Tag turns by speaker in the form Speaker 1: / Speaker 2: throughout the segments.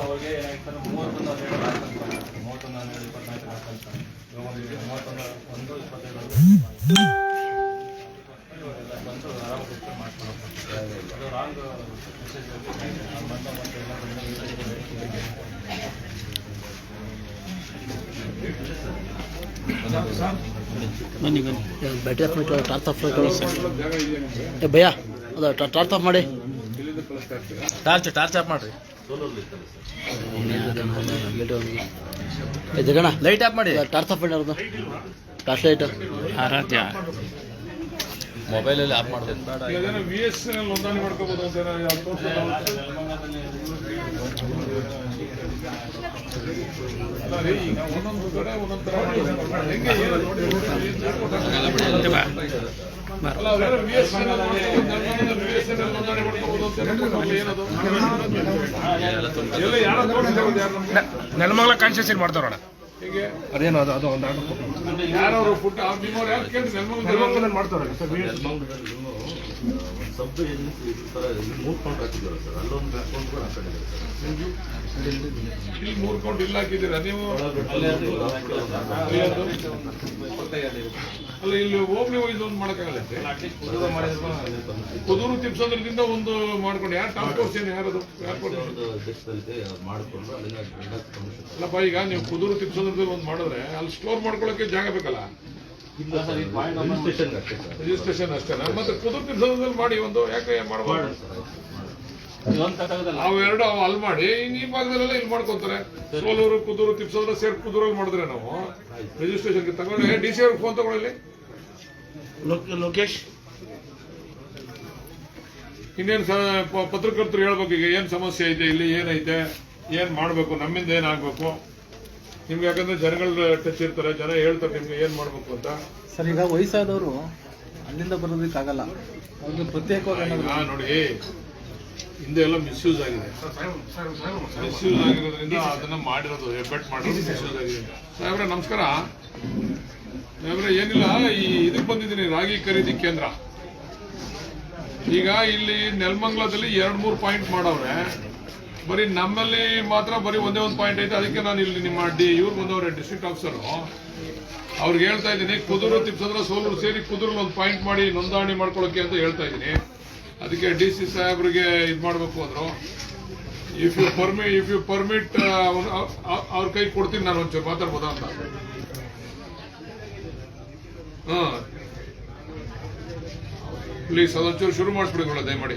Speaker 1: ಅವ್ರಿಗೆ ಏನಾಯ್ತು ಮೂವತ್ತೊಂದು ಹನ್ನೆರಡು ಹಾಕಂತಾರೆ ಮೂವತ್ತೊಂದು ಹನ್ನೆರಡು ಇಪ್ಪತ್ನಾಲ್ಕು ಹಾಕಂತಾರೆ ಇವಾಗ ಒಂದು ಮೂವತ್ತೊಂದು ಒಂದು ಇಪ್ಪತ್ತೈದು ಇವಾಗೆಲ್ಲ ಬಂದು ಆರಾಮ ಕೂತ್ಕೊಂಡು ಮಾಡ್ಕೊಳಕ್ಕೆ ಅದು ರಾಂಗ್ ಮೆಸೇಜ್ ಬಂದ ಮತ್ತೆ ಎಲ್ಲ
Speaker 2: ಬನ್ನಿ ಬನ್ನಿ. ಬ್ಯಾಟ್ರಿ ಆಫ್ ಮಾಡಿ ಟಾರ್ಚ್ ಆಫ್ ಮಾಡಿ ಭಯ ಅದು ಟಾರ್ಚ್ ಆಫ್ ಮಾಡಿ.
Speaker 1: ಟಾರ್ಚ್ ಟಾರ್ಚ್ ಆಫ್ ಮಾಡಿರಿ.
Speaker 2: ಜಗಣ
Speaker 1: ಲೈಟ್ ಆಫ್ ಮಾಡಿ.
Speaker 2: ಟಾರ್ಚ್ ಆಫ್ ಮಾಡಿ ಅವ್ರದ್ದು. ಟಾರ್ಚ್ ಲೈಟ್
Speaker 1: ಮೊಬೈಲಲ್ಲಿ
Speaker 3: ಯಾರು ನಮ್ಗೆ?
Speaker 4: ನೆಲಮಂಗಲ ಕಾನ್ಸ್ಟಿಟ್ಯೂಷನ್ ಮಾಡ್ತಾರಣ
Speaker 3: ಹೀಗೆ?
Speaker 4: ಅದೇನು ಅದು ಅದು ಒಂದು ಆರ್ಡರ್
Speaker 3: ಯಾರವರು ಫುಡ್ ನಿಮ್ಮವ್ರು ಯಾರು ಕೇಳಿ ನೆಲಮಂಗಲದಲ್ಲಿ
Speaker 4: ಮಾಡ್ತಾರಲ್ಲ ಸರ್
Speaker 5: ಸಬ್ ಏಜೆನ್ಸಿ ಸರ್ ಇಲ್ಲಿ ಮೂರು ಕೌಂಟ್ ಹಾಕಿದ್ದಾರೆ ಸರ್. ಅಲ್ಲೊಂದು ಅಕೌಂಟ್ ಕೂಡ ಹಾಕೊಂಡಿದ್ದಾರೆ ಸರ್.
Speaker 3: ಇಲ್ಲಿ ಮೂರು ಕೌಂಟ್ ಇಲ್ಲ ಹಾಕಿದ್ದೀರಾ ನೀವು? ಅಲ್ಲ ಇಲ್ಲಿ ವೈಸ್ ಒಂದು ಕುದೂರು ತಿಪ್ಸೋದ್ರಿಂದ ಒಂದು ಮಾಡ್ಕೊಂಡು ಯಾರು ಟಾಸ್ಕ್ ಫೋರ್ಸ್ ಏನು ಯಾರದು? ಯಾರು
Speaker 5: ಮಾಡ್ಕೊಂಡು ಅಲ್ಲಿಂದ
Speaker 3: ಅಲ್ಲಪ್ಪ ಈಗ ನೀವು ಕುದುರು ತಿಪ್ಸೋದ್ರದಲ್ಲಿ ಒಂದು ಮಾಡಿದ್ರೆ ಅಲ್ಲಿ ಸ್ಟೋರ್ ಮಾಡ್ಕೊಳಕ್ಕೆ ಜಾಗ ಬೇಕಲ್ಲ?
Speaker 5: ಇಲ್ಲ ಸರ್ ರಿಜಿಸ್ಟ್ರೇಷನ್ ಅಷ್ಟೇ ಸರ್.
Speaker 3: ರಿಜಿಸ್ಟ್ರೇಷನ್ ಅಷ್ಟೇ ಮತ್ತೆ ಕುದುರು ತಿಪ್ಸೋದ್ರಲ್ಲಿ ಮಾಡಿ ಒಂದು ಯಾಕೆ ಮಾಡಬಾರ್ದು ಅವೆರಡು ಅವು ಅಲ್ಲಿ ಮಾಡಿ ಈ ಭಾಗದಲ್ಲೆಲ್ಲ ಇಲ್ಲಿ ಮಾಡ್ಕೊಂತಾರೆ. ಸೋಲೂರು ಕುದೂರು ತಿಪ್ಸೋದ್ರ ಸೇರ್ ಕುದೂರಲ್ಲಿ ಮಾಡಿದ್ರೆ ನಾವು ರಿಜಿಸ್ಟ್ರೇಷನ್ಗೆ ತಗೊಂಡ್ರೆ ಡಿ ಸಿ ಅವ್ರಿಗೆ ಫೋನ್ ತಗೊಳ್ಳಿ
Speaker 4: ಲೋಕೇಶ್?
Speaker 3: ಇನ್ನೇನು ಪತ್ರಕರ್ತರು ಹೇಳ್ಬೇಕು ಈಗ ಏನ್ ಸಮಸ್ಯೆ ಐತೆ ಇಲ್ಲಿ ಏನೈತೆ? ಏನ್ ಮಾಡಬೇಕು? ನಮ್ಮಿಂದ ಏನಾಗಬೇಕು ನಿಮ್ಗೆ ಯಾಕಂದ್ರೆ ಜನಗಳ ಟಚ್ ಇರ್ತಾರೆ ಜನ ಹೇಳ್ತಾರೆ ನಿಮ್ಗೆ ಏನು ಮಾಡಬೇಕು ಅಂತ.
Speaker 6: ಸರ್ ಈಗ ವಯಸ್ಸಾದವರು ಅಲ್ಲಿಂದ ಬರೋದಕ್ಕಾಗಲ್ಲ. ಅವ್ರಿಗೆ ಪ್ರತ್ಯೇಕವಾಗಿ
Speaker 3: ನೋಡಿ ಹಿಂದೆ ಎಲ್ಲ ಮಿಸ್ಯೂಸ್ ಆಗಿದೆ. ಮಿಸ್ಯೂಸ್ ಆಗಿರೋದ್ರಿಂದ ಅದನ್ನ ಮಾಡಿರೋದು ಎಫೆಕ್ಟ್ ಮಾಡಿರೋದು ಮಿಸ್ಯೂಸ್ ಆಗಿದೆ. ಸಾಹೇಬ್ರೆ ನಮಸ್ಕಾರ. ಸಾಹೇಬ್ರೆ ಏನಿಲ್ಲ ಈ ಇದಕ್ಕೆ ಬಂದಿದ್ದೀನಿ ರಾಗಿ ಖರೀದಿ ಕೇಂದ್ರ. ಈಗ ಇಲ್ಲಿ ನೆಲಮಂಗ್ಲದಲ್ಲಿ ಎರಡು ಮೂರು ಪಾಯಿಂಟ್ ಮಾಡವ್ರೆ. ಬರೀ ನಮ್ಮಲ್ಲಿ ಮಾತ್ರ ಬರೀ ಒಂದೇ ಒಂದು ಪಾಯಿಂಟ್ ಐತೆ, ಅದಕ್ಕೆ ನಾನು ಇಲ್ಲಿ ನಿಮ್ಮ ಡಿ, ಇವ್ರು ಬಂದವ್ರೆ ಡಿಸ್ಟ್ರಿಕ್ಟ್ ಆಫೀಸರು ಅವ್ರಿಗೆ ಹೇಳ್ತಾ ಇದ್ದೀನಿ, ಕುದುರು ತಿಪ್ಸಂದ್ರ ಸೋಲೂರು ಸೇರಿ ಕುದೂರಲ್ಲಿ ಒಂದು ಪಾಯಿಂಟ್ ಮಾಡಿ ನೋಂದಣಿ ಮಾಡ್ಕೊಳ್ಳೋಕೆ ಅಂತ ಹೇಳ್ತಾ ಇದ್ದೀನಿ. ಅದಕ್ಕೆ ಡಿ ಸಿ ಸಾಹೇಬ್ರಿಗೆ ಇದು ಮಾಡಬೇಕು ಅಂದ್ರು. If you permit if you permit ಅವ್ರ ಕೈ ಕೊಡ್ತೀನಿ ನಾನು ಒಂಚೂರು ಮಾತಾಡ್ಬೋದಾ ಅಂತ. ಹಾಂ. ಪ್ಲೀಸ್ ಅದೊಂಚೂರು ಶುರು ಮಾಡಿಸ್ಬಿಡಿ ದಯಮಾಡಿ.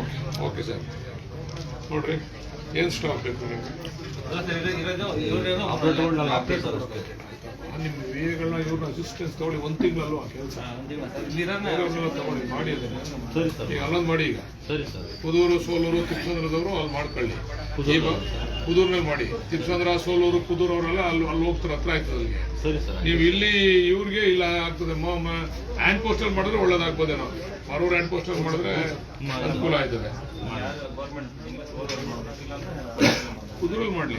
Speaker 3: ಓಕೆ ಓಕೆ ಸರ್ ನೋಡ್ರಿ ಏನು ಸ್ಟಾಪ್ ಬೇಕು ನಿಮ್ಮ ವಿಎಗಳನ್ನ ಇವ್ರನ್ನ ಅಸಿಸ್ಟೆನ್ಸ್ ತಗೊಳ್ಳಿ ಒಂದು ತಿಂಗಳಲ್ಲೂ ಆ ಕೆಲಸ. ತಗೊಳ್ಳಿ ಮಾಡಿ ಅದನ್ನ.
Speaker 5: ಸರಿ ಸರ್.
Speaker 3: ಈಗ ಅಲ್ಲೊಂದು ಮಾಡಿ ಈಗ.
Speaker 5: ಸರಿ ಸರ್.
Speaker 3: ಕುದೂರು ಸೋಲೂರು ಚಿಕ್ಕಂದ್ರದವರು ಅಲ್ಲಿ ಮಾಡ್ಕೊಳ್ಳಿ. ಕುದೂರ್ನಲ್ಲಿ ಮಾಡಿ. ತಿಪ್ಸಂದ್ರ ಸೋಲೂರು ಕುದೂರು ಅವರೆಲ್ಲ ಅಲ್ಲಿ ಅಲ್ಲಿ ಹೋಗ್ತಾರೆ ಹತ್ರ ಆಯ್ತದೆ ಅಲ್ಲಿಗೆ
Speaker 5: ಸರಿ ಸರ್
Speaker 3: ನೀವು ಇಲ್ಲಿ ಇವ್ರಿಗೆ ಇಲ್ಲ ಆಗ್ತದೆ. ಹ್ಯಾಂಡ್ ಪೋಸ್ಟಲ್ ಮಾಡಿದ್ರೆ ಒಳ್ಳೇದಾಗ್ಬೋದೇ ನಾವು ಮರೂರ್ ಹ್ಯಾಂಡ್ ಪೋಸ್ಟಲ್ ಮಾಡಿದ್ರೆ ಅನುಕೂಲ ಆಯ್ತದೆ. ಕುದೂರಲ್ಲಿ ಮಾಡಲಿ.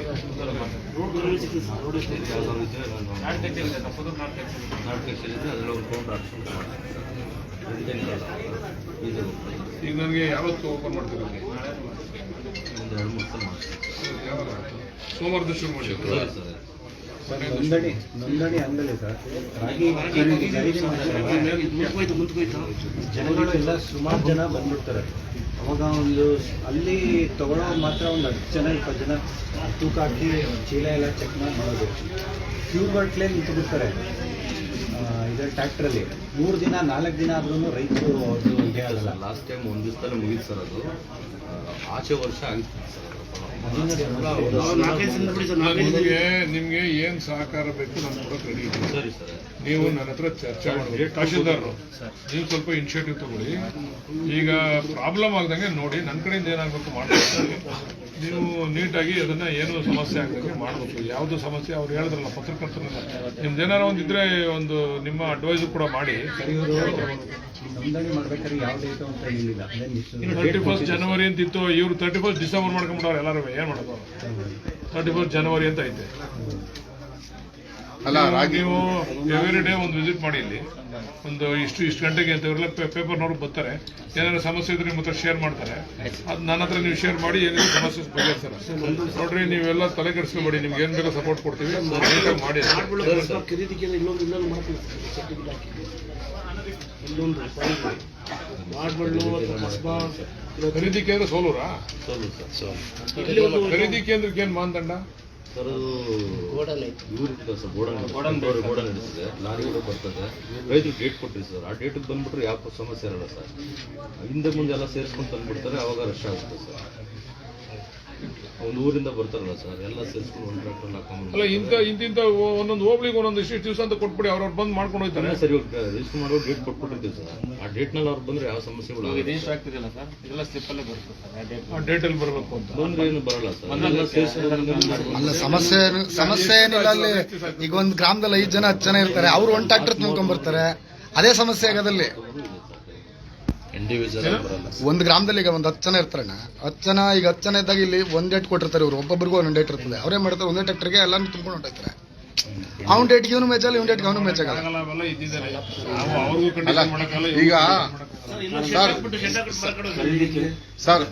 Speaker 3: ಈಗ ನನಗೆ ಯಾವತ್ತು ಓಪನ್ ಮಾಡ್ತೀರಿ ಸೋಮವಾರದ ಶುರು
Speaker 6: ನೋಂದಣಿ ನೋಂದಣಿ ಅಂಗಡಿ ಸರ್. ರಾಗಿ. ಜನಗಳು ಎಲ್ಲ ಸುಮಾರು ಜನ ಬಂದ್ಬಿಡ್ತಾರೆ. ಅವಾಗ ಒಂದು ಅಲ್ಲಿ ತಗೊಳ್ಳೋ ಮಾತ್ರ ಒಂದು ಹತ್ತು ಜನ ಇಪ್ಪತ್ತು ಜನ ತೂಕ ಹಾಕಿ ಚೀಲ ಎಲ್ಲ ಚೆಕ್ ಮಾಡಿ ಮಾಡೋದು. ಕ್ಯೂ ಗಟ್ಲೆ ನಿಂತು ಇದೆ ಇದು ಟ್ರ್ಯಾಕ್ಟ್ರಲ್ಲಿ ಮೂರು ದಿನ ನಾಲ್ಕು ದಿನ ಆದ್ರೂ ರೈತರು ಆಗಲ್ಲ
Speaker 5: ಲಾಸ್ಟ್ ಟೈಮ್ ಒಂದು ದಿವಸದಲ್ಲಿ ಮುಗೀತು ಸರ್ ಅದು. ಆಚೆ ವರ್ಷ ಆಗಿತ್ತು ಸರ್ ನಿಮಗೆ
Speaker 3: ನಿಮ್ಗೆ ನಿಮ್ಗೆ ಏನ್ ಸಹಕಾರ ಬೇಕು ನಾನು ಕೂಡ ರೆಡಿ ಇದ್ದೀನಿ.
Speaker 5: ಸರಿ ಸರ್
Speaker 3: ನೀವು ನನ್ನ ಹತ್ರ ಚರ್ಚೆ ಮಾಡಬೇಕು. ತಹಶೀಲ್ದಾರರು ನೀವು ಸ್ವಲ್ಪ ಇನಿಷಿಯೇಟಿವ್ ತಗೊಳ್ಳಿ. ಈಗ ಪ್ರಾಬ್ಲಮ್ ಆಗ್ದಂಗೆ ನೋಡಿ ನನ್ನ ಕಡೆಯಿಂದ ಏನಾಗಬೇಕು ಮಾಡಬೇಕು ನೀವು ನೀಟಾಗಿ ಅದನ್ನ ಏನು ಸಮಸ್ಯೆ ಆಗದಂಗೆ ಮಾಡಬೇಕು. ಯಾವುದು ಸಮಸ್ಯೆ ಅವ್ರು ಹೇಳಿದ್ರಲ್ಲ ಪತ್ರಕರ್ತರ ನಿಮ್ದು ಏನಾರ ಒಂದಿದ್ರೆ ಒಂದು ನಿಮ್ಮ ಅಡ್ವೈಸ್ ಕೂಡ ಮಾಡಿ.
Speaker 6: ನೋಂದಣಿ ಮಾಡ್ಬೇಕಾದ್ರೆ ಯಾವ ಡೇಟ್ ಅಂತ ಹೇಳಿಲ್ಲ ಅದೇ
Speaker 3: ತರ್ಟಿ ಫಸ್ಟ್ ಜನವರಿ ಅಂತ ಇತ್ತು ಇವ್ರು ತರ್ಟಿ ಫಸ್ಟ್ ಡಿಸೆಂಬರ್ ಮಾಡ್ಕೊಂಡ್ಬಿಟ್ಟವ್ರು ಎಲ್ಲರೂ ಏನ್ ಮಾಡೋದು? ತರ್ಟಿ ಫಸ್ಟ್ ಜನವರಿ ಅಂತ ಐತೆ.
Speaker 7: ಅಲ್ಲ
Speaker 3: ನೀವು-
Speaker 7: ರಾಗಿ
Speaker 3: ನೀವು ಎವ್ರಿ ಡೇ ಒಂದು ವಿಸಿಟ್ ಮಾಡಿ ಇಲ್ಲಿ. ಒಂದು ಇಷ್ಟು ಇಷ್ಟು ಗಂಟೆಗೆ ಅಂತ ಇವರೆಲ್ಲ ಪೇಪರ್ನವ್ರು ಬರ್ತಾರೆ. ಏನಾದ್ರು ಸಮಸ್ಯೆ ಇದ್ರೆ ನಿಮ್ಮ ಹತ್ರ ಶೇರ್ ಮಾಡ್ತಾರೆ. ಅದು ನನ್ನ ಹತ್ರ ನೀವು ಶೇರ್ ಮಾಡಿ ಏನೇನು ಸಮಸ್ಯೆ ಬಗೆಹರಿಸ್ತಾರೆ. ನೋಡ್ರಿ ನೀವೆಲ್ಲ ತಲೆ ಕೆಡಿಸ್ಕೊಬೇಡಿ ನಿಮ್ಗೆ ಏನು ಬೇಕೋ ಸಪೋರ್ಟ್ ಕೊಡ್ತೀವಿ. ಮಾಡಿ
Speaker 2: ಹಾಕಿ ಇನ್ನೊಂದು ಮಾಡ್ಬಳ್ಳು ಅಥವಾ ಕಸ್ಬಾ
Speaker 3: ಖರೀದಿ ಕೇಂದ್ರ ಸೋಲೂರಾ?
Speaker 5: ಸೋಲು ಸರ್
Speaker 2: ಇಲ್ಲಿ ಒಂದು
Speaker 3: ಖರೀದಿ ಕೇಂದ್ರಕ್ಕೆ ಏನು ಮಾನದಂಡ?
Speaker 5: ಸರ್ ಅದು
Speaker 2: ಐತೆ.
Speaker 5: ಇವ್ರು ಇರ್ತದೆ ಸರ್ ಗೋಡನ್ ಗೋಡನ್ ನಡೆಸಿದೆ ಲಾರಿಗಳು ಬರ್ತದೆ. ರೈತರು ಡೇಟ್ ಕೊಟ್ಟಿರಿ ಸರ್. ಆ ಡೇಟಿಗೆ ಬಂದ್ಬಿಟ್ರೆ ಯಾವ ಸಮಸ್ಯೆ ಇರಲ್ಲ ಸರ್. ಹಿಂದೆ ಮುಂದೆ ಎಲ್ಲ ಸೇರಿಸ್ಕೊಂಡು ತಂದ್ಬಿಡ್ತಾರೆ ಅವಾಗ ರಶ್ ಆಗುತ್ತೆ ಸರ್. ಒಂದು ಊರಿಂದ ಬರ್ತಾರಲ್ಲ ಸರ್ ಎಲ್ಲ ಸೇರಿಸ್ಕೊಂಡು ಒಂದು ಟ್ರ್ಯಾಕ್ಟರ್ ಹಾಕೊಂಡು
Speaker 3: ಅಲ್ಲ ಇಂಥ ಇಂತಿಂತ ಒಂದೊಂದು ಹೋಬಳಿಗೆ ಒಂದೊಂದು ಇಷ್ಟು ದಿವಸ ಅಂತ ಕೊಟ್ಬಿಡಿ ಅವ್ರವ್ರು ಬಂದು ಮಾಡ್ಕೊಂಡು ಹೋಗ್ತಾರೆ.
Speaker 5: ಸರ್ ಇವಾಗ ರಿಜಿಸ್ಟರ್ ಮಾಡೋ ಡೇಟ್ ಕೊಟ್ಬಿಟ್ಟಿರ್ತೀವಿ ಸರ್. ಆ ಡೇಟ್ನಲ್ಲಿ ಅವ್ರು ಬಂದ್ರೆ ಯಾವ ಸಮಸ್ಯೆಗಳು ಆಗಲ್ಲ ಸರ್.
Speaker 1: ಸರ್? ಇದೆಲ್ಲ ಸ್ಲಿಪ್ಪಲ್ಲೇ ಬರುತ್ತೆ ಸರ್ ಆ ಡೇಟ್
Speaker 3: ಆ ಡೇಟಲ್ಲಿ ಬರಬೇಕು ಅಂತ.
Speaker 5: ಬಂದ್ರೆ ಏನು ಬರಲ್ಲ ಸರ್. ಎಲ್ಲ ಸೇರಿಸ್ಕೊಂಡು
Speaker 7: ಸಮಸ್ಯೆ ಸಮಸ್ಯೆ ಏನಿಲ್ಲ ಅಲ್ಲಿ ಈಗ ಒಂದು ಗ್ರಾಮದಲ್ಲಿ ಐದು ಜನ ಹತ್ತು ಜನ ಇರ್ತಾರೆ ಅವ್ರು ಒಂದು ಟ್ರಾಕ್ಟರ್ ತುಂಬ್ಕೊಂಡ್ ಬರ್ತಾರೆ. ಅದೇ ಸಮಸ್ಯೆ ಆಗೋದಲ್ಲಿ
Speaker 5: ಇಂಡಿವಿಜುವಲ್
Speaker 7: ಒಂದು ಗ್ರಾಮದಲ್ಲಿ ಈಗ ಒಂದು ಹತ್ತು ಜನ ಇರ್ತಾರಣ್ಣ. ಹತ್ತು ಜನ ಈಗ ಹತ್ತು ಜನ ಇದ್ದಾಗ ಇಲ್ಲಿ ಒಂದ್ ಡೇಟ್ ಕೊಟ್ಟಿರ್ತಾರೆ ಇವ್ರು. ಒಬ್ಬೊಬ್ಬರಿಗೂ ಒಂದ್ ಡೇಟ್ ಇರ್ತದೆ. ಅವ್ರೇ ಮಾಡ್ತಾರೆ ಒಂದೇ ಟ್ರ್ಯಾಕ್ಟರ್ಗೆ ಎಲ್ಲಾನು ತುಂಬ್ಕೊಂಡು ಹೊಂಟೋಗ್ತಾರೆ ಅವ್ನ ಡೇಟ್ಗೆ ಇವನು ಮ್ಯಾಚ್ ಆಗಲ್ಲ ಇವ್ನ ಡೇಟ್ಗೆ ಅವನು
Speaker 3: ಮಾಡಕ್ಕಲ್ಲ
Speaker 7: ಈಗ
Speaker 2: ಸರ್
Speaker 7: ಸರ್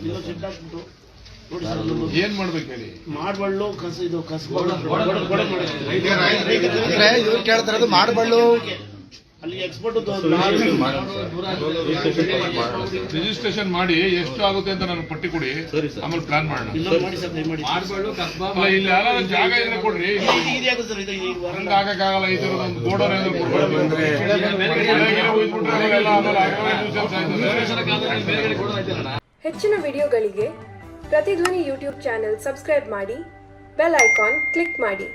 Speaker 3: ಏನ್ ಮಾಡ್ಬೇಕು ಹೇಳಿ?
Speaker 2: ಮಾಡ್ಬಳ್ಳು ಕಸ ಇದು ಕಸ
Speaker 7: ಅಂದ್ರೆ ಇವ್ರು ಕೇಳ್ತಾರದು ಮಾಡಬಳ್ಳು.
Speaker 2: ಅಲ್ಲಿ ಎಕ್ಸ್ಪೋರ್ಟ್
Speaker 3: ರಿಜಿಸ್ಟ್ರೇಷನ್ ಮಾಡಿ ಎಷ್ಟು ಆಗುತ್ತೆ ಅಂತ ನಾನು ಪಟ್ಟಿ ಕೊಡಿ. ಆಮೇಲೆ ಪ್ಲಾನ್ ಮಾಡೋಣ. ಇಲ್ಲಿ ಯಾರು ಜಾಗ ಇದ್ರೆ ಕೊಡ್ರಿ. ಹಂಗ ಆಗಕ್ಕಾಗಲ್ಲ ಈ ಥರದ ಒಂದು ಬೋರ್ಡರ್ ಏನಾದ್ರು ಕೊಡ್ಬಾರ್ದು.
Speaker 8: ಹೆಚ್ಚಿನ ವಿಡಿಯೋಗಳಿಗೆ ಪ್ರತಿಧ್ವನಿ ಯೂಟ್ಯೂಬ್ ಚಾನೆಲ್ ಸಬ್ಸ್ಕ್ರೈಬ್ ಮಾಡಿ ಬೆಲ್ ಐಕಾನ್ ಕ್ಲಿಕ್ ಮಾಡಿ.